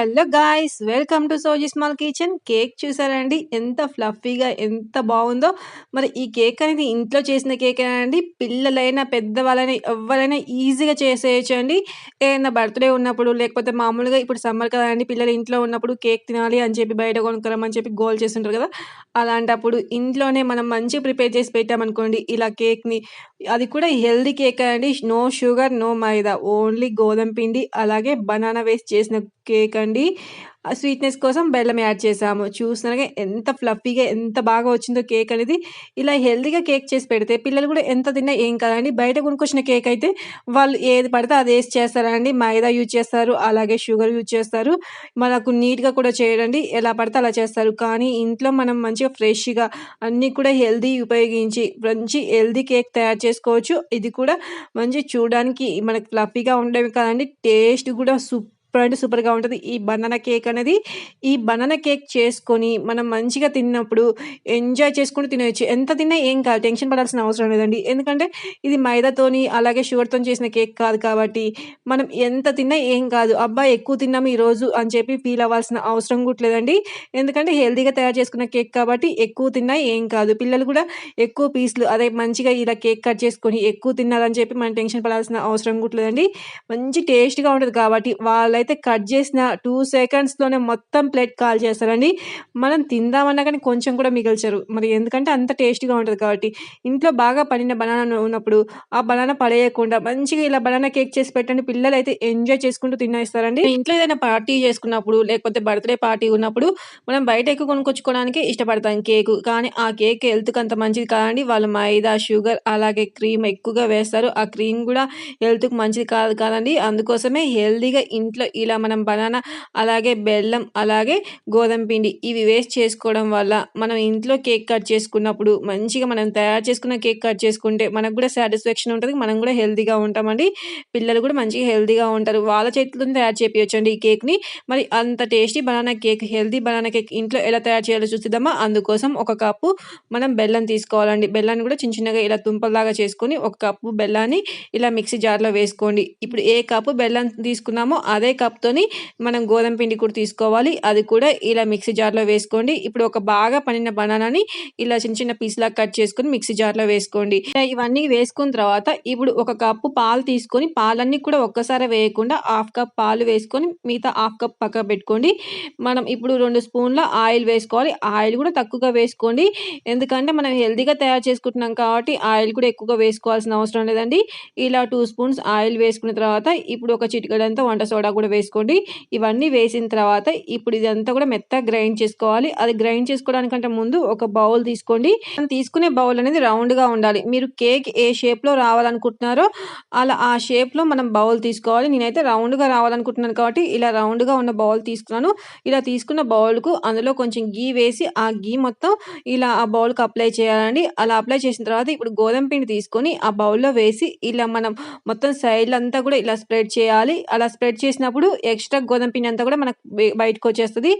Hello guys welcome to Soji small kitchen. Cake చూసారండి? ఎంత ఫ్లఫీగా ఎంత బాగుందో. మరి ఈ కేక్ అనేది ఇంట్లో చేసిన కేక్ అండి. పిల్లలైనా పెద్దవాళ్ళైనా ఎవరైనా ఈజీగా చేసేయచ్చు అండి ఏదైనా బర్త్డే ఉన్నప్పుడు లేకపోతే మామూలుగా ఇప్పుడు సమ్మర్ కదండి పిల్లలు ఇంట్లో ఉన్నప్పుడు కేక్ తినాలి అని చెప్పి బయట కొనుక్కరమని చెప్పి గోల్ చేస్తుంటారు కదా. అలాంటప్పుడు ఇంట్లోనే మనం మంచిగా ప్రిపేర్ చేసి పెట్టామనుకోండి ఇలా కేక్ని అది కూడా హెల్దీ కేక్ అండి. No sugar no maida. Only గోధుమ పిండి అలాగే బనానా వేస్ట్ చేసిన కేక్ అండి. చూడండి. స్వీట్నెస్ కోసం బెల్లం యాడ్ చేసాము. చూసినాక ఎంత ఫ్లఫీగా ఎంత బాగా వచ్చిందో కేక్ అనేది. ఇలా హెల్తీగా కేక్ చేసి పెడితే పిల్లలు కూడా ఎంత తిన్నా ఏం కాదండి. బయట కొనుక్కొచ్చిన కేక్ అయితే వాళ్ళు ఏది పడితే అది వేసి చేస్తారండి మైదా యూజ్ చేస్తారు అలాగే షుగర్ యూజ్ చేస్తారు. మనకు నీట్గా కూడా చేయడండి. ఎలా పడితే అలా చేస్తారు. కానీ ఇంట్లో మనం మంచిగా ఫ్రెష్గా అన్నీ కూడా హెల్దీ ఉపయోగించి మంచి హెల్దీ కేక్ తయారు చేసుకోవచ్చు. ఇది కూడా మంచి చూడడానికి మనకి ఫ్లఫీగా ఉండేవి కదండి. టేస్ట్ కూడా సూపర్ అంటే సూపర్గా ఉంటుంది. ఈ బనానా కేక్ అనేది ఈ బనానా కేక్ చేసుకొని మనం మంచిగా తిన్నప్పుడు ఎంజాయ్ చేసుకుంటూ తినవచ్చు ఎంత తిన్నా ఏం కాదు. టెన్షన్ పడాల్సిన అవసరం లేదండి. ఎందుకంటే ఇది మైదాతోని అలాగే షుగర్తో చేసిన కేక్ కాదు కాబట్టి మనం ఎంత తిన్నా ఏం కాదు. అబ్బా ఎక్కువ తిన్నాము ఈరోజు అని చెప్పి ఫీల్ అవ్వాల్సిన అవసరం కూడా లేదండి. ఎందుకంటే హెల్తీగా తయారు చేసుకున్న కేక్ కాబట్టి ఎక్కువ తిన్నా ఏం కాదు. పిల్లలు కూడా ఎక్కువ పీసులు అదే మంచిగా ఇలా కేక్ కట్ చేసుకొని ఎక్కువ తిన్నారని చెప్పి మనం టెన్షన్ పడాల్సిన అవసరం కూడా లేదండి. మంచి టేస్ట్గా ఉంటుంది కాబట్టి వాళ్ళ వాళ్ళైతే కట్ చేసిన టూ సెకండ్స్లోనే మొత్తం ప్లేట్ కాల్ చేస్తారండి. మనం తిందామన్నా కానీ కొంచెం కూడా మిగల్చరు. మరి ఎందుకంటే అంత టేస్ట్గా ఉంటుంది కాబట్టి. ఇంట్లో బాగా పడిన బనానా ఉన్నప్పుడు ఆ బనానా పడేయకుండా మంచిగా ఇలా బనానా కేక్ చేసి పెట్టండి. పిల్లలు అయితే ఎంజాయ్ చేసుకుంటూ తినేస్తారండి. ఇంట్లో ఏదైనా పార్టీ చేసుకున్నప్పుడు లేకపోతే బర్త్డే పార్టీ ఉన్నప్పుడు మనం బయట ఎక్కువ కొనుక్కొచ్చుకోవడానికి ఇష్టపడతాం కేక్. కానీ ఆ కేక్ హెల్త్కి అంత మంచిది కాదండి. వాళ్ళు మైదా షుగర్ అలాగే క్రీమ్ ఎక్కువగా వేస్తారు. ఆ క్రీమ్ కూడా హెల్త్కి మంచిది కాదు కాదండి. అందుకోసమే హెల్తీగా ఇంట్లో ఇలా మనం బనానా అలాగే బెల్లం అలాగే గోధుమ పిండి ఇవి వేస్ట్ చేసుకోవడం వల్ల మనం ఇంట్లో కేక్ కట్ చేసుకున్నప్పుడు మంచిగా మనం తయారు చేసుకున్న కేక్ కట్ చేసుకుంటే మనకు కూడా సాటిస్ఫాక్షన్ ఉంటుంది మనం కూడా హెల్తీగా ఉంటామండి. పిల్లలు కూడా మంచిగా హెల్తీగా ఉంటారు. వాళ్ళ చేతులతో తయారు చేపించచ్చు అండి ఈ కేక్ని. మరి అంత tasty banana cake healthy banana cake ఇంట్లో ఎలా తయారు చేయాలో చూసిద్దామా? అందుకోసం ఒక కప్పు మనం బెల్లం తీసుకోవాలండి. బెల్లాన్ని కూడా చిన్న చిన్నగా ఇలా తుంపల్లాగా చేసుకొని ఒక కప్పు బెల్లాన్ని ఇలా మిక్సీ జార్లో వేసుకోండి. ఇప్పుడు ఏ కప్పు బెల్లం తీసుకున్నామో అదే కప్తోని మనం గోధుమ పిండి కూడా తీసుకోవాలి. అది కూడా ఇలా మిక్సీ జార్లో వేసుకోండి. ఇప్పుడు ఒక బాగా పనిన బనానాని ఇలా చిన్న చిన్న పీస్లా కట్ చేసుకొని మిక్సీ జార్లో వేసుకోండి. ఇవన్నీ వేసుకున్న తర్వాత ఇప్పుడు ఒక కప్పు పాలు తీసుకొని పాలన్నీ కూడా ఒక్కసారి వేయకుండా హాఫ్ కప్ పాలు వేసుకొని మిగతా హాఫ్ కప్ పక్క పెట్టుకోండి. మనం ఇప్పుడు రెండు స్పూన్ల ఆయిల్ వేసుకోవాలి. ఆయిల్ కూడా తక్కువగా వేసుకోండి. ఎందుకంటే మనం హెల్తీగా తయారు చేసుకుంటున్నాం కాబట్టి ఆయిల్ కూడా ఎక్కువగా వేసుకోవాల్సిన అవసరం లేదండి. ఇలా టూ స్పూన్స్ ఆయిల్ వేసుకున్న తర్వాత ఇప్పుడు ఒక చిటికడంతా వంట సోడా కూడా వేసుకోండి. ఇవన్నీ వేసిన తర్వాత ఇప్పుడు ఇదంతా కూడా మెత్తగా గ్రైండ్ చేసుకోవాలి. అది గ్రైండ్ చేసుకోవడానికంటే ముందు ఒక బౌల్ తీసుకోండి. మనం తీసుకునే బౌల్ అనేది రౌండ్గా ఉండాలి. మీరు కేక్ ఏ షేప్లో రావాలనుకుంటున్నారో అలా ఆ షేప్లో మనం బౌల్ తీసుకోవాలి. నేనైతే రౌండ్గా రావాలనుకుంటున్నాను కాబట్టి ఇలా రౌండ్గా ఉన్న బౌల్ తీసుకున్నాను. ఇలా తీసుకున్న బౌల్కు అందులో కొంచెం గీ వేసి ఆ గీ మొత్తం ఇలా ఆ బౌల్కి అప్లై చేయాలండి. అలా అప్లై చేసిన తర్వాత ఇప్పుడు గోధుమ పిండి తీసుకొని ఆ బౌల్లో వేసి ఇలా మనం మొత్తం సైడ్లంతా కూడా ఇలా స్ప్రెడ్ చేయాలి. అలా స్ప్రెడ్ చేసినప్పుడు ఎక్స్ట్రా గోధుమ పిండి అంతా కూడా మనకు బయటకు వచ్చేస్తుంది.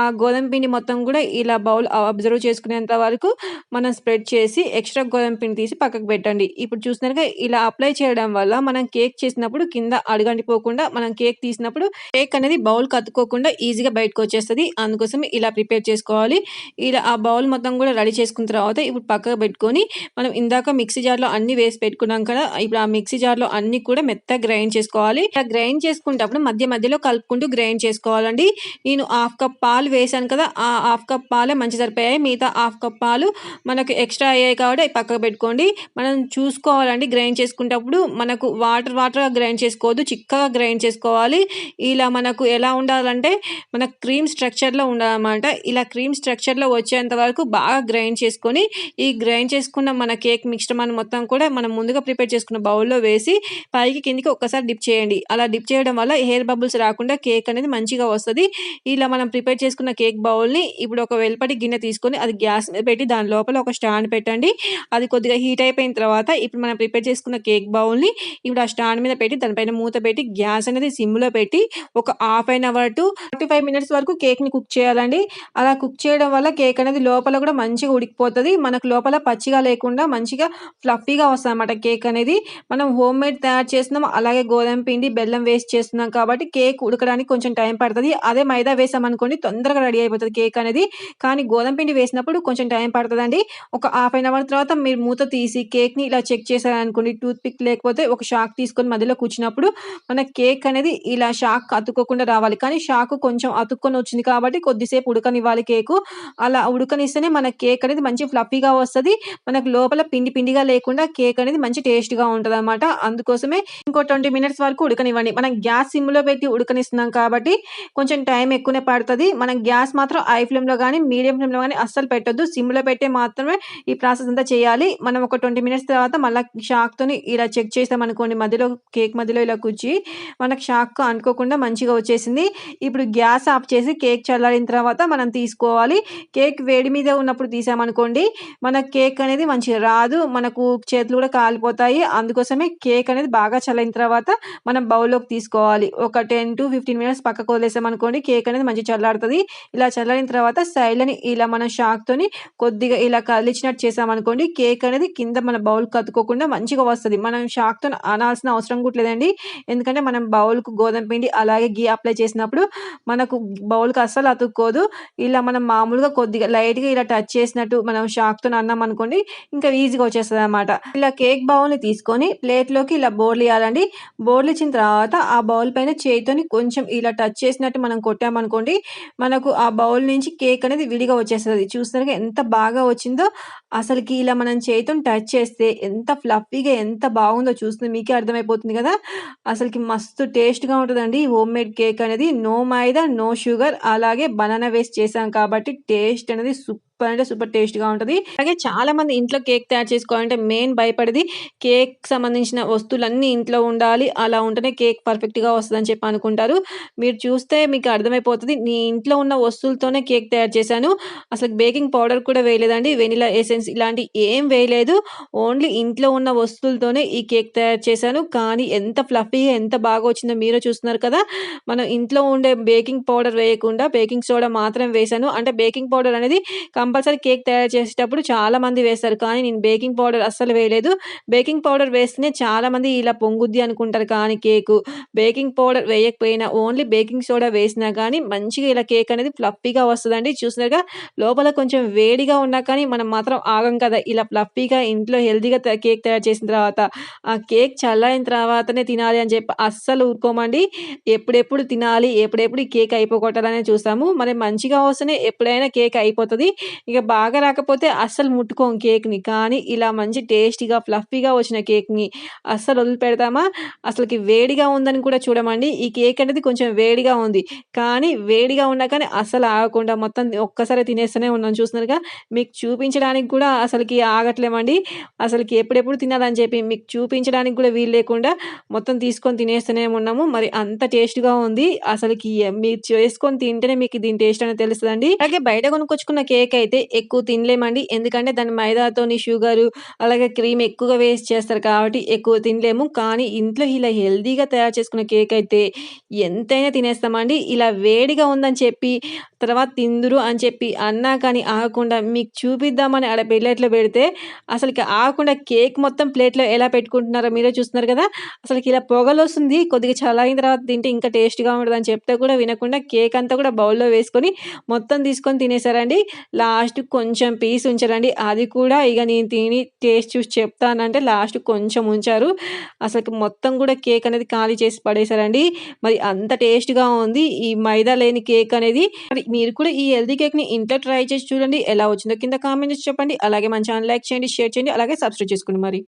ఆ గోధుమ పిండి మొత్తం కూడా ఇలా బౌల్ అబ్జర్వ్ చేసుకునేంత వరకు మనం స్ప్రెడ్ చేసి ఎక్స్ట్రా గోధుమ పిండి తీసి పక్కకు పెట్టండి. ఇప్పుడు చూసినారుగా ఇలా అప్లై చేయడం వల్ల మనం కేక్ చేసినప్పుడు కింద అడుగంటిపోకుండా మనం కేక్ తీసినప్పుడు కేక్ అనేది బౌల్ కత్తుకోకుండా ఈజీగా బయటకు వచ్చేస్తుంది. అందుకోసం ఇలా ప్రిపేర్ చేసుకోవాలి. ఇలా ఆ బౌల్ మొత్తం కూడా రెడీ చేసుకున్న తర్వాత ఇప్పుడు పక్కకు పెట్టుకొని మనం ఇందాక మిక్సీ జార్లో అన్ని వేసి పెట్టుకున్నాం కదా ఇప్పుడు ఆ మిక్సీ జార్లో అన్ని కూడా మెత్తగా గ్రైండ్ చేసుకోవాలి. ఇలా గ్రైండ్ చేసుకుంటప్పుడు మధ్య మధ్యలో కలుపుకుంటూ గ్రైండ్ చేసుకోవాలండి. నేను హాఫ్ కప్ పాలు వేసాను కదా ఆ హాఫ్ కప్ పాలే మంచి సరిపోయాయి. మిగతా హాఫ్ కప్ పాలు మనకు ఎక్స్ట్రా అయ్యాయి కాబట్టి అవి పక్కకు పెట్టుకోండి. మనం చూసుకోవాలండి గ్రైండ్ చేసుకునేటప్పుడు. మనకు వాటర్ వాటర్గా గ్రైండ్ చేసుకోవద్దు చిక్కగా గ్రైండ్ చేసుకోవాలి. ఇలా మనకు ఎలా ఉండాలంటే మన క్రీమ్ స్ట్రక్చర్లో ఉండాలన్నమాట. ఇలా క్రీమ్ స్ట్రక్చర్లో వచ్చేంత వరకు బాగా గ్రైండ్ చేసుకొని ఈ గ్రైండ్ చేసుకున్న మన కేక్ మిక్స్చర్ మొత్తం కూడా మనం ముందుగా ప్రిపేర్ చేసుకున్న బౌల్లో వేసి పైకి కిందికి ఒక్కసారి డిప్ చేయండి. అలా డిప్ చేయడం వల్ల హెయిర్ బబుల్స్ రాకుండా కేక్ అనేది మంచిగా వస్తుంది. ఇలా మనం ప్రిపేర్ చేసుకున్న కేక్ బౌల్ని ఇప్పుడు ఒక వెలుపటి గిన్నె తీసుకొని అది గ్యాస్ మీద పెట్టి దాని లోపల ఒక స్టాండ్ పెట్టండి. అది కొద్దిగా హీట్ అయిపోయిన తర్వాత ఇప్పుడు మనం ప్రిపేర్ చేసుకున్న కేక్ బౌల్ని ఇప్పుడు ఆ స్టాండ్ మీద పెట్టి దానిపైన మూత పెట్టి గ్యాస్ అనేది సిమ్లో పెట్టి ఒక half an hour to forty five minutes వరకు కేక్ని కుక్ చేయాలండి. అలా కుక్ చేయడం వల్ల కేక్ అనేది లోపల కూడా మంచిగా ఉడికిపోతుంది. మనకు లోపల పచ్చిగా లేకుండా మంచిగా ఫ్లఫీగా వస్తుంది అన్నమాట కేక్ అనేది. మనం హోమ్ మేడ్ తయారు చేస్తున్నాం. అలాగే గోధుమ పిండి బెల్లం వేస్ట్ చేస్తున్నాం కాబట్టి కాబట్టి కేక్ ఉడకడానికి కొంచెం టైం పడుతుంది అదే మైదా వేసామనుకోండి తొందరగా రెడీ అయిపోతుంది కేక్ అనేది. కానీ గోధుమ పిండి వేసినప్పుడు కొంచెం టైం పడుతుందండి ఒక హాఫ్ అన్ అవర్ తర్వాత మీరు మూత తీసి కేక్‌ని ఇలా చెక్ చేశారనుకోండి టూత్ పిక్ లేకపోతే ఒక షాక్ తీసుకొని మధ్యలో కూర్చున్నప్పుడు మన కేక్ అనేది ఇలా షాక్ అతుక్కోకుండా రావాలి. కానీ షాక్ కొంచెం అతుక్కొని వచ్చింది కాబట్టి కొద్దిసేపు ఉడకనివ్వాలి కేకు. అలా ఉడకనిస్తేనే మన కేక్ అనేది మంచి ఫ్లఫీగా వస్తుంది మనకు లోపల పిండి పిండిగా లేకుండా కేక్ అనేది మంచి టేస్ట్‌గా ఉంటదనమాట. అందుకోసమే ఇంకో 20 మినిట్స్ వరకు ఉడకనివ్వండి. మనం గ్యాస్ సిమ్‌లో పెట్టి ఉడకనిస్తున్నాం కాబట్టి కొంచెం టైం ఎక్కువనే పడుతుంది మనం గ్యాస్ మాత్రం ఐ ఫ్లేమ్‌లో కానీ మీడియం ఫ్లేమ్‌లో కానీ అస్సలు పెట్టొద్దు. సిమ్‌లో పెట్టే మాత్రమే ఈ ప్రాసెస్ అంతా చేయాలి. మనం ఒక 20 మినిట్స్ తర్వాత మళ్ళీ షాక్‌తోని ఇలా చెక్ చేసామనుకోండి మధ్యలో కేక్ మధ్యలో ఇలా కూర్చి మనకు షాక్ అనుకోకుండా మంచిగా వచ్చేసింది. ఇప్పుడు గ్యాస్ ఆఫ్ చేసి కేక్ చల్లారిన తర్వాత మనం తీసుకోవాలి. కేక్ వేడి మీద ఉన్నప్పుడు తీసామనుకోండి మన కేక్ అనేది మంచిగా రాదు. మనకు చేతులు కూడా కాలిపోతాయి. అందుకోసమే కేక్ అనేది బాగా చల్లారిన తర్వాత మనం బౌల్‌లోకి తీసుకోవాలి. ఒక 10-15 మినిట్స్ పక్కకు వదిలేసామనుకోండి కేక్ అనేది మంచిగా చల్లారుతుంది ఇలా చల్లారిన తర్వాత సైడ్‌లని ఇలా మనం షాక్‌తోని కొద్దిగా ఇలా కదిలించినట్టు చేసామనుకోండి కేక్ అనేది కింద మన బౌల్‌కి కత్తుకోకుండా మంచిగా వస్తుంది మనం షాక్తో అనాల్సిన అవసరం కూడా లేదండి. ఎందుకంటే మనం బౌల్‌కు గోధుమ పిండి అలాగే గీ అప్లై చేసినప్పుడు మనకు బౌల్‌కి అస్సలు అతుక్కోదు. ఇలా మనం మామూలుగా కొద్దిగా లైట్‌గా ఇలా టచ్ చేసినట్టు మనం షాక్తో అన్నాం అనుకోండి ఇంకా ఈజీగా వచ్చేస్తుంది అనమాట ఇలా కేక్ బౌల్‌ని తీసుకొని ప్లేట్‌లోకి ఇలా బోర్లు ఇవ్వాలండి బోర్లు ఇచ్చిన తర్వాత ఆ బౌల్ పైన చేయితోని కొంచెం ఇలా టచ్ చేసినట్టు మనం కొట్టామనుకోండి మనకు ఆ బౌల్ నుంచి కేక్ అనేది విడిగా వచ్చేస్తుంది చూస్తున్నారుగా ఎంత బాగా వచ్చిందో అసలుకి ఇలా మనం చేయితోని టచ్ చేస్తే ఎంత ఫ్లఫీగా ఎంత బాగుందో చూస్తుంది మీకే అర్థమైపోతుంది కదా! అసలుకి మస్తు టేస్ట్‌గా ఉంటుందండి హోమ్ మేడ్ కేక్ అనేది. నో మైదా, నో షుగర్ అలాగే బనానా వేస్ట్ చేసాం కాబట్టి టేస్ట్ అనేది సూపర్ అంటే సూపర్ టేస్ట్‌గా ఉంటుంది అలాగే చాలా మంది ఇంట్లో కేక్ తయారు చేసుకోవాలంటే మెయిన్ భయపడేది కేక్ సంబంధించిన వస్తువులన్నీ ఇంట్లో ఉండాలి. అలా ఉంటేనే కేక్ పర్ఫెక్ట్‌గా వస్తుందని చెప్పి అనుకుంటారు. మీరు చూస్తే మీకు అర్థమైపోతుంది నీ ఇంట్లో ఉన్న వస్తువులతోనే కేక్ తయారు చేశాను. అసలు బేకింగ్ పౌడర్ కూడా వేయలేదండి. వెనిలా ఎసెన్స్ ఇలాంటివి ఏం వేయలేదు. ఓన్లీ ఇంట్లో ఉన్న వస్తువులతోనే ఈ కేక్ తయారు చేశాను. కానీ ఎంత ఫ్లఫీగా ఎంత బాగా వచ్చిందో మీరే చూస్తున్నారు కదా! మనం ఇంట్లో ఉండే బేకింగ్ పౌడర్ వేయకుండా బేకింగ్ సోడా మాత్రం వేశాను. అంటే బేకింగ్ పౌడర్ అనేది కంపల్సరీ కేక్ తయారు చేసేటప్పుడు చాలామంది వేస్తారు. కానీ నేను బేకింగ్ పౌడర్ అస్సలు వేయలేదు. బేకింగ్ పౌడర్ వేస్తేనే చాలామంది ఇలా పొంగుద్ది అనుకుంటారు కానీ కేకు బేకింగ్ పౌడర్ వేయకపోయినా ఓన్లీ బేకింగ్ సోడా వేసినా కానీ మంచిగా ఇలా కేక్ అనేది ఫ్లఫీగా వస్తుందండి చూసినారుగా లోపల కొంచెం వేడిగా ఉన్నా కానీ మనం మాత్రం ఆగం కదా! ఇలా ఫ్లఫీగా ఇంట్లో హెల్తీగా కేక్ తయారు చేసిన తర్వాత ఆ కేక్ చల్లారిన తర్వాతనే తినాలి అని చెప్పి అస్సలు ఊరుకోమండి. ఎప్పుడెప్పుడు తినాలి, ఎప్పుడెప్పుడు కేక్ అయిపోగొట్టాలనే చూస్తాము. మరి మంచిగా వస్తేనే ఎప్పుడైనా కేక్ అయిపోతుంది ఇక బాగా రాకపోతే అస్సలు ముట్టుకోం కేక్‌ని. కానీ ఇలా మంచి టేస్టీగా ఫ్లఫీగా వచ్చిన కేక్‌ని అస్సలు వదిలి పెడతామా అసలుకి వేడిగా ఉందని కూడా చూడమండి. ఈ కేక్ అనేది కొంచెం వేడిగా ఉంది. కానీ వేడిగా ఉన్నా కానీ అస్సలు ఆగకుండా మొత్తం ఒక్కసారి తినేస్తూనే ఉన్నాం చూస్తున్నారుగా. మీకు చూపించడానికి కూడా అసలుకి ఆగట్లేమండి. అసలుకి ఎప్పుడెప్పుడు తినాలని చెప్పి మీకు చూపించడానికి కూడా వీలు లేకుండా మొత్తం తీసుకొని తినేస్తూనే ఉన్నాము. మరి అంత టేస్ట్‌గా ఉంది. అసలుకి మీరు చేసుకొని తింటేనే మీకు దీని టేస్ట్ అనేది తెలుస్తుందండి అలాగే బయట కొనుక్కొచ్చుకున్న కేక్ అయితే అయితే ఎక్కువ తినలేమండి. ఎందుకంటే దాని మైదాతోని షుగరు అలాగే క్రీమ్ ఎక్కువగా వేస్ట్ చేస్తారు కాబట్టి ఎక్కువ తినలేము. కానీ ఇంట్లో ఇలా హెల్దీగా తయారు చేసుకున్న కేక్ అయితే ఎంతైనా తినేస్తామండి. ఇలా వేడిగా ఉందని చెప్పి తర్వాత తిందురు అని చెప్పి అన్నా కానీ ఆగకుండా మీకు చూపిద్దామని ఆడ ప్లేట్‌లో పెడితే అసలుకి ఆగకుండా కేక్ మొత్తం ప్లేట్‌లో ఎలా పెట్టుకుంటున్నారో మీరే చూస్తున్నారు కదా! అసలుకి ఇలా పొగలు వస్తుంది కొద్దిగా చల్లారిన తర్వాత తింటే ఇంకా టేస్ట్‌గా ఉంటదని చెప్తే కూడా వినకుండా కేక్ అంతా కూడా బౌల్‌లో వేసుకొని మొత్తం తీసుకొని తినేసారండి. లాస్ట్ కొంచెం పీస్ ఉంచారండి. అది కూడా ఇక నేను తిని టేస్ట్ చూసి చెప్తానంటే లాస్ట్ కొంచెం ఉంచారు. అసలు మొత్తం కూడా కేక్ అనేది ఖాళీ చేసి పడేసారండి. మరి అంత టేస్ట్‌గా ఉంది ఈ మైదా లేని కేక్ అనేది. మరి మీరు కూడా ఈ హెల్తీ కేక్‌ని ఇంట్లో ట్రై చేసి చూడండి. ఎలా వచ్చిందో కింద కామెంట్ చేసి చెప్పండి. అలాగే మన ఛానల్ లైక్ చేయండి, షేర్ చేయండి. అలాగే సబ్స్క్రైబ్ చేసుకోండి మరి.